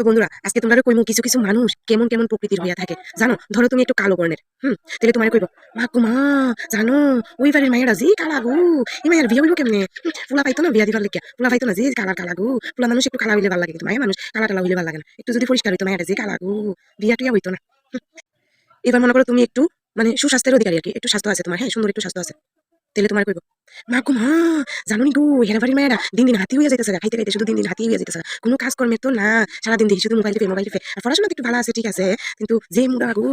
তো বন্ধুরা, আজকে তোমরা কইমু কিছু কিছু মানুষ কেমন কেমন প্রকৃতির হইয়া থাকে। জানো, ধরো তুমি একটু কালো বর্ণের, হুম? তাহলে তোমার কইব, মা গো মা, জানো, ওই বাড়ির মায়েরা যে কালা গো, এই মায়ের বিয়ে হইব কেমনে? পোলা পাইতো না বিয়া দিবার লেগে পোলা পাইতো না যে কালার কালা গো, ফুলা মানুষ একটু কালা হইলে ভালো লাগে মায়ের মানুষ কালা টালা হইলে ভালো লাগে না। একটু যদি পরিষ্কার হইতো মায়েরা যে কালা গো, বিয়া টুয়া হইতো না। এবার মনে করো তুমি একটু মানে সুস্বাস্থ্যের অধিকারী আর কি, একটু স্বাস্থ্য আছে তোমার হ্যাঁ সুন্দর একটু স্বাস্থ্য আছে। তাহলে তোমার কইব মা গো মা জানো নি গো হেরা বাড়ির মায়েরা দিন দিন হাতি হইয়া যাইতেছে খাইতে খাইতে শুধু দিন দিন হাতি হইয়া যাইতেছে কোনো কাজ কর্মে তো না, সারাদিন দেখি শুধু মোবাইল টিপে মোবাইল টিপে আর পড়াশোনা একটু ভালো আছে, ঠিক আছে, কিন্তু যে মুড়া গো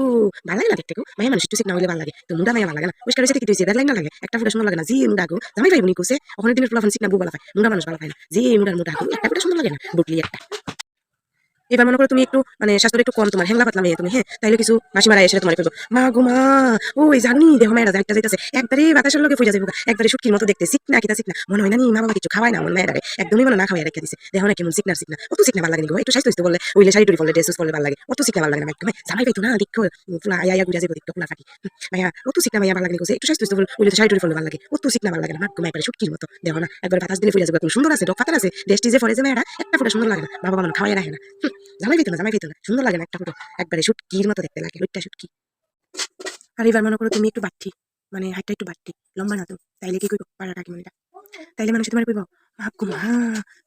ভালো লাগে না দেখতে গো মায়ের মানুষ একটু সিক না হইলে ভালো লাগে, তো মুড়া মায়া ভালো লাগে না। পরিষ্কার হয়েছে কি হয়েছে ব্যাগ না লাগে একটা ফুটা সুন্দর লাগে না, যে মুড়া গো জামাই ভাই বোনি কোসে ওখানে দিনের ফুলা সিক না বউ ভালো পায় মুড়া মানুষ ভালো পায় না। যে মুড়ার মুড়া গো একটা ফুটা সুন্দর লাগে না বুটলি একটা। এবার মনে করো তুমি একটু মানে স্বাস্থ্য একটু কম তোমার হ্যাংলা পাতলা মেয়ে তুমি হ্যাঁ তাইলে কিছু মাসি মারা এসে তোমার করব মা গো মা ওই জানি, দেহ মায়েরা যাইতে যাইতেছে। একবারে বাতাসের লোকে ফুজা যাব একবারে সুটকির মতো দেখতে শিখ না কিতা শিখ না মনে হয় না নি মা বাবা কিছু খাওয়াই না মন মায়েরা একদমই মনে না খাওয়াই রেখে দিছে। দেহ না কেমন শিখনা শিখনা অত শিখনা ভালো লাগে নি গো একটু স্বাস্থ্য বললে ওইলে শাড়ি টুড়ি বললে ড্রেস বললে ভালো লাগে। অত শিখনা ভালো লাগে না মাইক জামাই পাইতো না দেখো ফুলা, আয়া গুজা যাব দেখো ফুলা ফাটি। মায়া, অত শিখনা মাইয়া ভালো লাগে একটু স্বাস্থ্য বল ওইলে শাড়ি টুড়ি বললে ভালো লাগে। অত শিখনা ভালো লাগে না মাইক একবারে সুটকির মতো। দেহ না একবার বাতাস দিলে ফুজা যাব একদম সুন্দর আছে ডক পাতা আছে। দেশটি যে ফলে যে মেয়েরা একটা ফুটা সুন্দর লাগে না। বাবা বাবা খাওয়াই রাখে না। জামাই পেতো না জামাই পেতো না সুন্দর লাগে না একটা ফুটো একবারে শুটকির মতো দেখতে লাগে লুটটা শুটকি আর এবার মনে করো তুমি একটু বাড়তি মানে হাইটটা একটু বাড়তি, লম্বা না তো, তাইলে কি করব? পাড়া কাকিমনিটা তাইলে মানুষ তোমার কইব ভাবকো মা,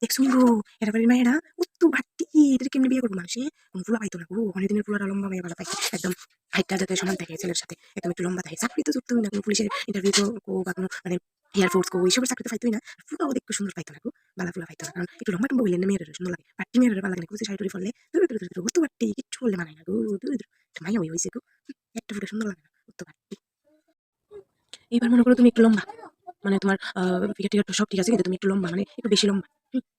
দেখ শুনব এরা বাড়ির মায়েরা উত্তু বাড়তি এদের কেমনি বিয়ে করব মানুষে? কোনো পাইতো না গো অনেক দিনের ফুলাটা লম্বা মেয়ে ভালো পাই একদম হাইটটা যাতে সমান থাকে ছেলের সাথে, একদম একটু লম্বা থাকে চাকরি তো যুক্তই না, কোনো পুলিশের ইন্টারভিউ তো বা কোনো মানে এয়ারফোর্স কো এইসবের চাকরি তো পাইতোই না। ফুলাও দেখতে সুন্দর পাইতো না বালা ফুলা পাইতো না। কারণ একটু লম্বা টম্বা হইলে না মেয়েরা সুন্দর লাগে। পাটি মেয়েরা ভালো লাগে কুচি টুড়ি ফললে দূরে দূরে দূরে উত্তু বাড়তি কিচ্ছু বললে মানায় না গো দূরে হয়ে হয়েছে একটা ফুটা সুন্দর লাগে না উত্তু বাড়তি এবার মনে করো তুমি একটু লম্বা। মানে তোমার ফিগার টিগার সব ঠিক আছে, কিন্তু তুমি একটু লম্বা মানে একটু বেশি লম্বা।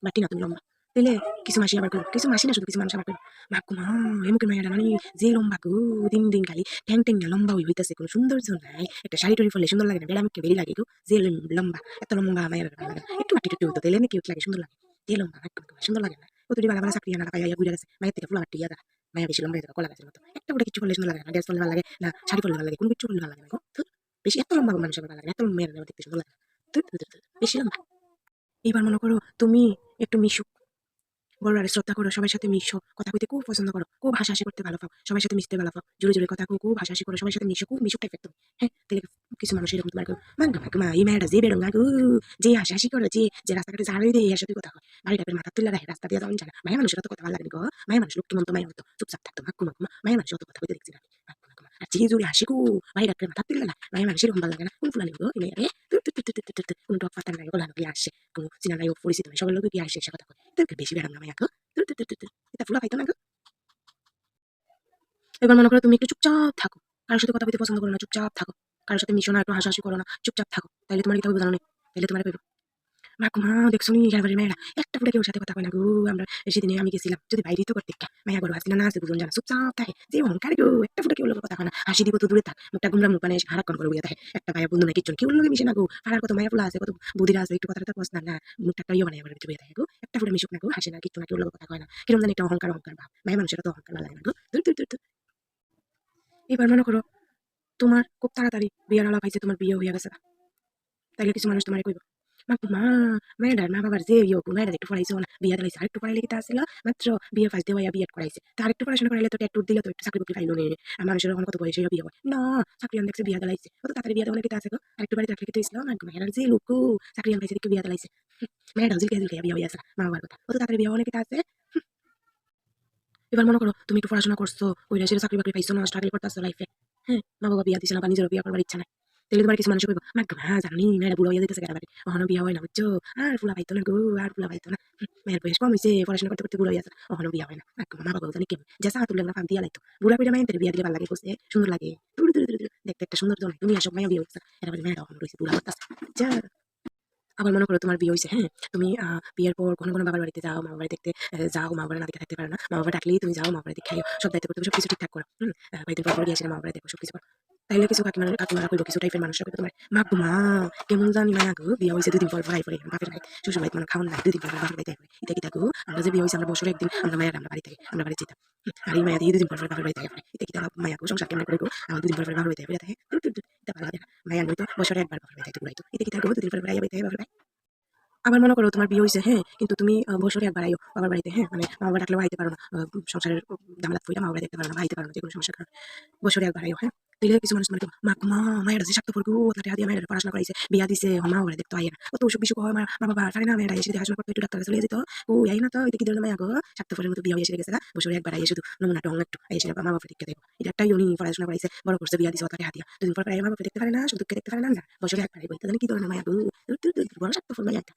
বাটি না, তুমি লম্বা। তাহলে কিছু মাসি আবার করো কিছু মাসি না শুধু কিছু মানুষ আবার করো মাকু মা হেমুকের মায়েরা মানে যে লম্বা গো দিন দিন খালি ঠ্যাং ঠ্যাং না লম্বা হয়ে হইতেছে কোনো সৌন্দর্য নাই একটা শাড়ি টড়ি ফলে সুন্দর লাগে না বেড়া মুখে বেরি লাগে গো যে লম্বা এত লম্বা মায়ের লাগে। একটু বাটি টুটি হতো তাহলে নাকি লাগে সুন্দর লাগে যে লম্বা সুন্দর লাগে না কতটি বালা বালা চাকরি আনা পাইয়া ঘুরে গেছে মায়ের থেকে ফুলা বাটি ইয়া মায়া বেশি লম্বা হয়ে কলা গাছের মতো একটা করে কিছু করলে সুন্দর লাগে না ড্রেস করলে ভালো লাগে না শাড়ি পরলে ভালো লাগে কোনো কিছু করলে ভালো লাগে না বেশি এত লম্বা মানুষ ভালো লাগে না এত মেয়েরা দেখতে সুন্দর লাগে বেশি লম্বা এইবার মনে করো তুমি একটু মিশুক বড়রা শ্রদ্ধা করো সবার সাথে মিশো। কথা কইতে খুব পছন্দ করো, খুব হাসাহাসি করতে ভালো পাও। সবার সাথে মিশতে ভালো পাও। জোরে জোরে কথা খুব হাসাহাসি করো। সবার সাথে মিশো, খুব মিশুক টাইপের তুমি। হ্যাঁ তাহলে কিছু মানুষ এরকম তোমার মাঙ্গা মাঙ্গা এই মেয়েটা যে বেরোঙ্গা গো, যে হাসাহাসি করো, যে যে রাস্তাঘাটে ঝাড়ু দিয়ে এর সাথে কথা হয় বাড়ি টাইপের মাথা তুলে রাখে রাস্তা দিয়ে যাওয়া জানা মায়ের মানুষের তো কথা ভালো লাগে গো। মায়ের মানুষ লোকটি মন্ত মায়ের হতো চুপচাপ থাকতো মাক্কু মাক্কু মায়ের মানুষ অত কথা বলতে দেখছি না মা। আর যে জোরে হাসি গো। বাড়ি টাইপের মাথা তুলে না। মায়ের মানুষের এরকম ভালো লাগে না। কোন ফুলানি গো, এই মেয়েরে কোন টক পাতা নাই কি আসে। কোনো চিনা নাই পরিচিত সবার লোক কি আসে সে কথা বেশি বেড়াম না তুর। এটা ফুলা পাইতো না গো এবার মনে করো তুমি একটু চুপচাপ থাকো কারোর সাথে কথা বলতে পছন্দ করো না চুপচাপ থাকো কারোর সাথে মিশো না একটু হাসাহাসি করো না চুপচাপ থাকো তাহলে তোমার কি বোঝানো নেই তাহলে তোমার কইব মা মা, দেখছ নি এবারে মেয়েরা একটা ফুটে কেউ সাথে কথা কয় না গো, আমরা সেদিনে আমি গেছিলাম। যদি বাইরে তো করতে, মায়া গরু আসলে না আছে বুঝুন জানা, চুপচাপ থাকে, যে অহংকার গো। একটা ফুটে কেউ লোক কথা কয় না, হাসি দিব তো দূরে থাক, মুখটা গুমরা মুখ মানে হারাক্ষণ করে বুঝে থাকে। একটা ভাইয়া বন্ধু না কিচ্ছু কেউ লোকে মিশে না গো। পাড়ার কত মায়া ফুলা আছে, কত বুদিরা আছে, একটু কথাটা কস না মুখটা একটা ইয়ে বানাই আমার বুঝে থাকে একটা ফুটে মিশুক না গো, হাসে না, কিচ্ছু না কেউ লোক কথা কয় না। কিরম জানি একটা অহংকার অহংকার ভাব। মায়া মানুষের তো অহংকার লাগে না গো। দূর দূর দূর। এবার মনে করো, তোমার খুব তাড়াতাড়ি বিয়ের আলাপ হয়েছে, তোমার বিয়ে হয়ে গেছে তাইলে কিছু মানুষ তোমার কইব? মা মা মেয়েটার মা বাবার যে ইয়ে মেয়েটা একটু পড়াইছে না বিয়ে দিলাইছে আরেকটু কিতা আসছিল মাত্র বিয়ে ফার্স্ট দিয়ে বিয়ে করাইছে পড়াশোনা করাইলে তো দিলে তো একটু চাকরি বাকরি পাইলো নে আর মানুষের বিয়ে হয় না চাকরি আন দেখছে বিয়ে দিলাইছে কত তাড়াতাড়ি বিয়ে দেওয়া কিতা আছে গো আরেকটু বাড়িতে রাখলে কিন্তু ইসলাম মেয়েটার যে লোক চাকরি আন বিয়ে দিলাইছে আছে মা বাবার কথা কত তাড়াতাড়ি বিয়ে কিতা আছে এবার মনে করো তুমি একটু পড়াশোনা করছ ওই সেটা চাকরি বাকরি পাইছো না স্ট্রাগল করতেছো লাইফে হ্যাঁ মা বাবা বিয়া দিছে না বা নিজেরও বিয়া করবার ইচ্ছা নাই তাহলে তোমার কিছু মানুষ মা গো হ্যাঁ জানি মেয়েরা বুড়ো হয়ে যেতেছে কেরাবারে অহনো বিয়া হয় না বুঝছ আর ফুলা পাইতো না গো আর ফুলা পাইতো না মেয়ের বয়স কম হয়েছে পড়াশোনা করতে করতে বুড়ো হয়ে আছে অহনো বিয়া হয় না গো মা বাবা জানি কেমন যা চা তুলে না ফাম দিয়া লাইতো বুড়া পিড়া মাইন বিয়া দিলে ভালো লাগে বুঝতে সুন্দর লাগে দূর দূর দূর দেখতে একটা সুন্দর জন তুমি আসব মায়া বিয়ে হচ্ছে এরাবারে মেয়েরা অহনো রয়েছে বুড়া করতেছে যা আবার মনে করো তোমার বিয়ে হয়েছে হ্যাঁ তুমি বিয়ের পর কোনো কোনো বাবার বাড়িতে যাও মা বাড়ি দেখতে যাও মা বাবা না দেখে থাকতে পারো না মা বাবা ডাকলেই তুমি যাও মা বাড়ি দেখে সব দায়িত্ব করতে সব কিছু ঠিকঠাক করো হুম আহ, কয়েকদিন পর পর মা বাড়ি দেখো সব কিছু করো তাইলে কিছু কাকিমার কাকিমারা করব কিছু টাইপের মানুষ করবে তোমার, মা গো মা, কেমন জানি মায়া গো, বিয়ে হয়েছে দুদিন পর ভাই পরে বাপের ভাই শ্বশুর ভাই মানে খাওয়ান নাই, দুদিন পর বাপের বাড়িতে হবে এটা কি গো? আমরা যে বিয়ে হয়েছে আমরা বছরে একদিন, আমরা মায়ের আমরা বাড়ি থেকে, আমরা বাড়ি যেতাম। আর এই মায়া দিয়ে দুদিন পর পর বাপের হবে এটা কি মায়া গো? সংসার কেমন করে গো আমার দুদিন পর পর বাপের হবে এটা থাকে এটা ভালো না মায়া নয় তো বছরে একবার বাপের বাড়িতে ঘুরাইতো। এটা কি গো? দুদিন পর বাড়ি বাড়িতে হবে বাপের ভাই আবার মনে করো তোমার বিয়ে হয়েছে হ্যাঁ কিন্তু তুমি বছরে একবার আইও বাবার বাড়িতে হ্যাঁ মানে বাবা ডাকলেও আইতে পারো না। সংসারের দামলাত ফুইটা মা বাবা দেখতে পারো না বা আইতে পারো না, যে কোনো সমস্যার কারণে। বছরে একবার আইও হ্যাঁ। তাইলে কিছু মানুষ মানে মা মা মায়ের যে স্বার্থপর গো তাতে হাতিয়া মায়ের পড়াশোনা করাইছে বিয়া দিছে মা বাবা দেখতে আইয়ে না কত অসুখ বিসুখ হয় মা বাবা পারে না মেয়েরা এসে দেখাশোনা করতে একটু ডাক্তার চলে যেত ও আই না তো এটা কি ধরনের মায়া গো স্বার্থপরের মতো বিয়া হয়ে গেছে। বছরে একবার আইয়ে শুধু নমুনা টং একটু এসে মা বাবা দেখতে দেখো এটা একটাই উনি পড়াশোনা করাইছে বড় করছে বিয়া দিছে তাতে হাতিয়া দুদিন পর পর মা বাবা দেখতে পারে না শুধু দেখতে পারে না বছরে একবার এটা কি ধরনের মায়া গো বড় স্বার্থপর মায়া একটা